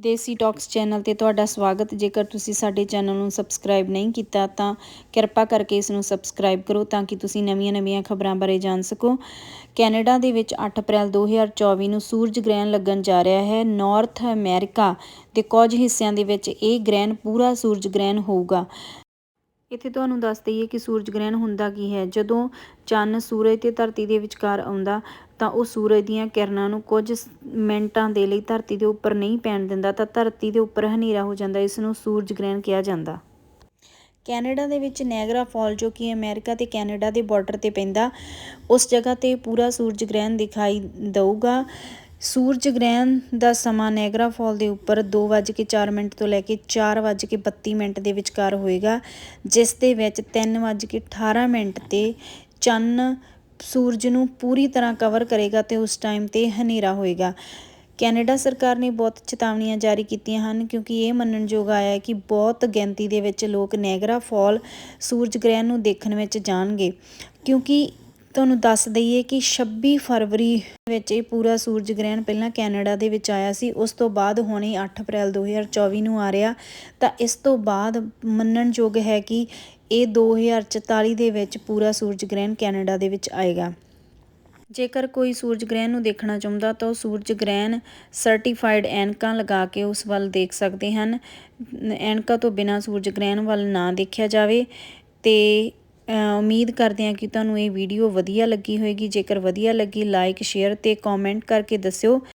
ਦੇਸੀ talks channel ਤੇ ਤੁਹਾਡਾ ਸਵਾਗਤ। ਜੇਕਰ ਤੁਸੀਂ ਸਾਡੇ ਚੈਨਲ ਨੂੰ ਸਬਸਕ੍ਰਾਈਬ ਨਹੀਂ ਕੀਤਾ, ਤਾਂ ਕਿਰਪਾ ਕਰਕੇ ਇਸ ਨੂੰ ਸਬਸਕ੍ਰਾਈਬ ਕਰੋ ਤਾਂ ਕਿ ਤੁਸੀਂ ਨਵੀਆਂ-ਨਵੀਆਂ ਖਬਰਾਂ ਬਾਰੇ ਜਾਣ ਸਕੋ। ਕੈਨੇਡਾ ਦੇ ਵਿੱਚ 8 ਅਪ੍ਰੈਲ 2024 ਨੂੰ ਸੂਰਜ ਗ੍ਰਹਿਣ ਲੱਗਣ ਜਾ ਰਿਹਾ ਹੈ। ਨਾਰਥ ਅਮਰੀਕਾ ਦੇ ਕੁਝ ਹਿੱਸਿਆਂ ਦੇ ਵਿੱਚ ਇਹ ਗ੍ਰਹਿਣ ਪੂਰਾ ਸੂਰਜ ਗ੍ਰਹਿਣ ਹੋਊਗਾ। ਇੱਥੇ ਤੁਹਾਨੂੰ ਦੱਸ ਦਈਏ ਕਿ ਸੂਰਜ ਗ੍ਰਹਿਣ ਹੁੰਦਾ ਕੀ ਹੈ? ਜਦੋਂ ਚੰਨ ਸੂਰਜ ਤੇ ਧਰਤੀ ਦੇ ਵਿਚਕਾਰ ਆਉਂਦਾ ਤਾਂ ਉਹ ਸੂਰਜ ਦੀਆਂ ਕਿਰਨਾਂ ਨੂੰ ਕੁਝ ਮਿੰਟਾਂ ਦੇ ਲਈ ਧਰਤੀ ਦੇ ਉੱਪਰ ਨਹੀਂ ਪੈਣ ਦਿੰਦਾ ਤਾਂ ਧਰਤੀ ਦੇ ਉੱਪਰ ਹਨੇਰਾ ਹੋ ਜਾਂਦਾ, ਇਸ ਨੂੰ ਸੂਰਜ ਗ੍ਰਹਿਣ ਕਿਹਾ ਜਾਂਦਾ। ਕੈਨੇਡਾ ਦੇ ਵਿੱਚ ਨੈਗਰਾ ਫਾਲ, ਜੋ ਕਿ ਅਮਰੀਕਾ ਤੇ ਕੈਨੇਡਾ ਦੇ ਬਾਰਡਰ ਤੇ ਪੈਂਦਾ, ਉਸ ਜਗ੍ਹਾ ਤੇ ਪੂਰਾ ਸੂਰਜ ਗ੍ਰਹਿਣ ਦਿਖਾਈ ਦਊਗਾ। ਸੂਰਜ ਗ੍ਰਹਿਣ ਦਾ ਸਮਾਂ ਨੈਗਰਾ ਫਾਲ ਦੇ ਉੱਪਰ 2:04 ਮਿੰਟ ਤੋਂ ਲੈ ਕੇ 4:32 ਮਿੰਟ ਦੇ ਵਿਚਕਾਰ ਹੋਏਗਾ, ਜਿਸ ਦੇ ਵਿੱਚ 3:18 ਮਿੰਟ ਤੇ ਚੰਨ ਸੂਰਜ ਨੂੰ ਪੂਰੀ ਤਰ੍ਹਾਂ ਕਵਰ ਕਰੇਗਾ ਤੇ ਉਸ ਟਾਈਮ ਤੇ ਹਨੇਰਾ ਹੋਏਗਾ। ਕੈਨੇਡਾ ਸਰਕਾਰ ਨੇ ਬਹੁਤ ਚੇਤਾਵਨੀਆਂ ਜਾਰੀ ਕੀਤੀਆਂ ਹਨ ਕਿਉਂਕਿ ਇਹ ਮੰਨਣਯੋਗ ਆਇਆ ਹੈ ਕਿ ਬਹੁਤ ਗਿਣਤੀ ਦੇ ਵਿੱਚ ਲੋਕ ਨੈਗਰਾ ਫਾਲ ਸੂਰਜ ਗ੍ਰਹਿਣ ਨੂੰ ਦੇਖਣ ਵਿੱਚ ਜਾਣਗੇ। ਕਿਉਂਕਿ ਤੁਹਾਨੂੰ ਦੱਸ ਦਈਏ ਕਿ 26 ਫਰਵਰੀ ਵਿੱਚ ਇਹ ਪੂਰਾ ਸੂਰਜ ਗ੍ਰਹਿਣ ਪਹਿਲਾਂ ਕੈਨੇਡਾ ਦੇ ਵਿੱਚ ਆਇਆ ਸੀ, ਉਸ ਤੋਂ ਬਾਅਦ ਹੁਣ ਇਹ 8 ਅਪ੍ਰੈਲ 2024 ਨੂੰ ਆ ਰਿਹਾ। ਤਾਂ ਇਸ ਤੋਂ ਬਾਅਦ ਮੰਨਣਯੋਗ ਹੈ ਕਿ ਇਹ 2044 ਦੇ ਵਿੱਚ ਪੂਰਾ ਸੂਰਜ ਗ੍ਰਹਿਣ ਕੈਨੇਡਾ ਦੇ ਵਿੱਚ ਆਏਗਾ। ਜੇਕਰ ਕੋਈ ਸੂਰਜ ਗ੍ਰਹਿਣ ਨੂੰ ਦੇਖਣਾ ਚਾਹੁੰਦਾ ਤਾਂ ਉਹ ਸੂਰਜ ਗ੍ਰਹਿਣ ਸਰਟੀਫਾਈਡ ਐਨਕਾਂ ਲਗਾ ਕੇ ਉਸ ਵੱਲ ਦੇਖ ਸਕਦੇ ਹਨ। ਐਨਕਾਂ ਤੋਂ ਬਿਨਾਂ ਸੂਰਜ ਗ੍ਰਹਿਣ ਵੱਲ ਨਾ ਦੇਖਿਆ ਜਾਵੇ ਤੇ ਉਮੀਦ ਕਰਦੇ ਹਾਂ ਕਿ ਤੁਹਾਨੂੰ ਇਹ ਵੀਡੀਓ ਵਧੀਆ ਲੱਗੀ ਹੋਏਗੀ। ਜੇਕਰ ਵਧੀਆ ਲੱਗੀ ਲਾਈਕ ਸ਼ੇਅਰ ਤੇ ਕਮੈਂਟ ਕਰਕੇ ਦੱਸਿਓ।